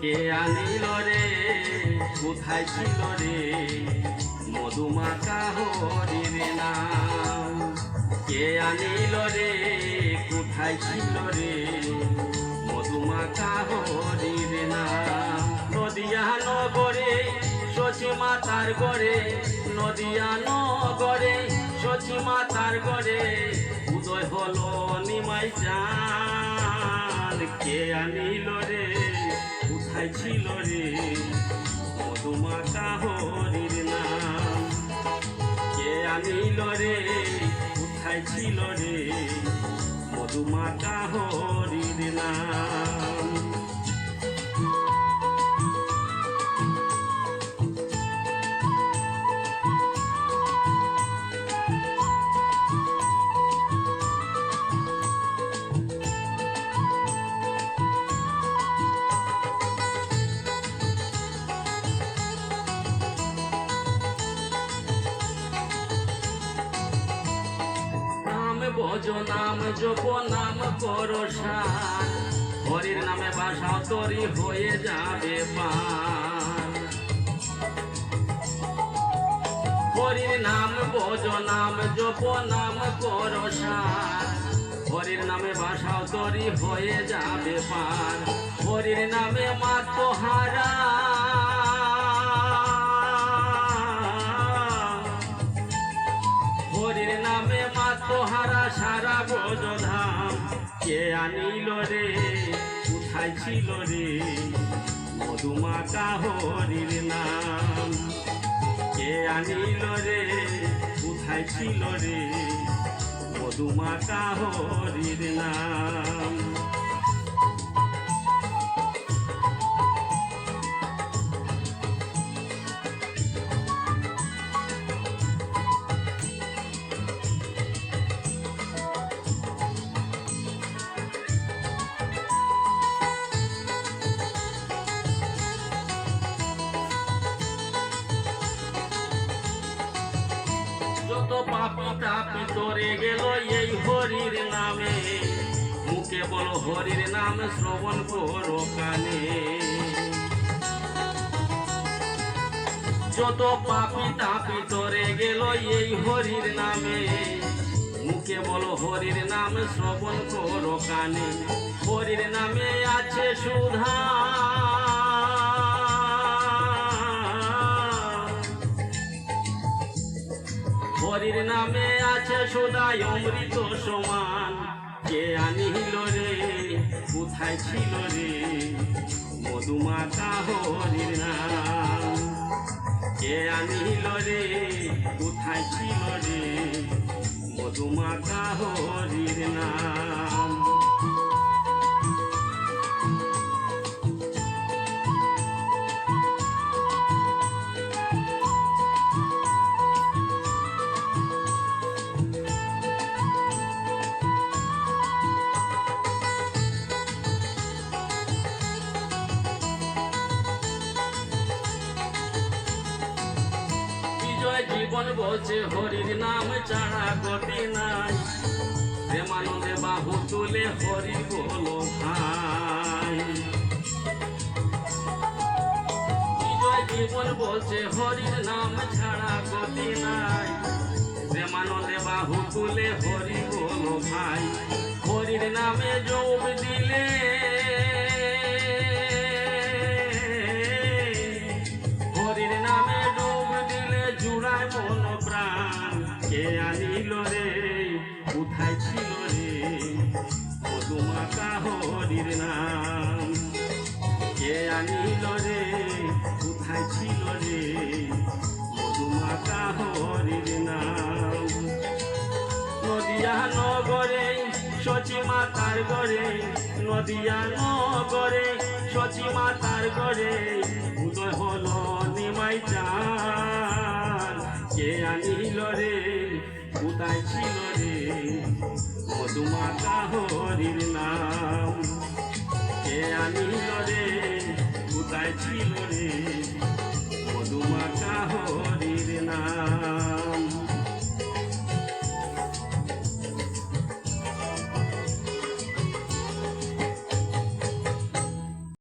কে আনিল রে? কোথায় ছিল রে? মধুমাতা হরির না কে আনিল রে? কোথায় ছিল রে? মধুমাতা হরির না নদিয়া নগরে সচি মাতার গড়ে নদিয়া নগরে সচি মাতার গড়ে উদয় হলো নিমাই চাঁদ। কে আনিল রে? কোথায় ছিল রে? মধুমাতা হরির নাম। কে আনিল রে? কোথায় ছিল রে? মধুমাতা হরির নাম। ভজ নাম জপ, নাম করো সার হরির নামে বাসা তরি হয়ে যাবে হরির নাম ভজ, নাম জপ, নাম করো সার হরির নামে বাসা তরি হয়ে যাবে পার হরির নামে মাতোহারা হরির কে আনিল রে? কোথায় ছিল রে? মধুমাতা হরির নাম। কে আনিল রে? কোথায় ছিল রে? মধুমাতা হরির নাম। যত পাপি তাপি তরে গেল এই হরির নামে। মুখে বলো হরির নাম, শ্রবণ করো কানে। যত পাপি তাপি তরে গেল এই হরির নামে। মুখে বলো হরির নাম, শ্রবণ করো কানে। হরির নামে আছে সুধা হরির নামে আছে সদাই অমৃত সমান। কে আনিল রে? কোথায় ছিল রে? মধুমাতা হরির নাম। কে আনিল রে? কোথায় ছিল রে? মধুমাতা হরির নাম। বিজয় জীবন বলছে, হরির নাম ছাড়া গতি নাই। প্রেমানন্দে বাহু তুলে হরি বলো ভাই বিজয় জীবন বলছে, হরির নাম ছাড়া গতি নাই। প্রেমানন্দে বাহু তুলে হরি বলো ভাই কে আনিল রে, কোথায় ছিল রে? মধুমাতা হরির নাম। কে আনিল রে, কোথায় ছিল রে? মধুমাতা হরির নাম। নদিয়া নগরে সচি মাতার গড়ে নদিয়া নগরে সচি মাতার গড়ে হরির নাম। কে আনিল রে? কোথায় ছিল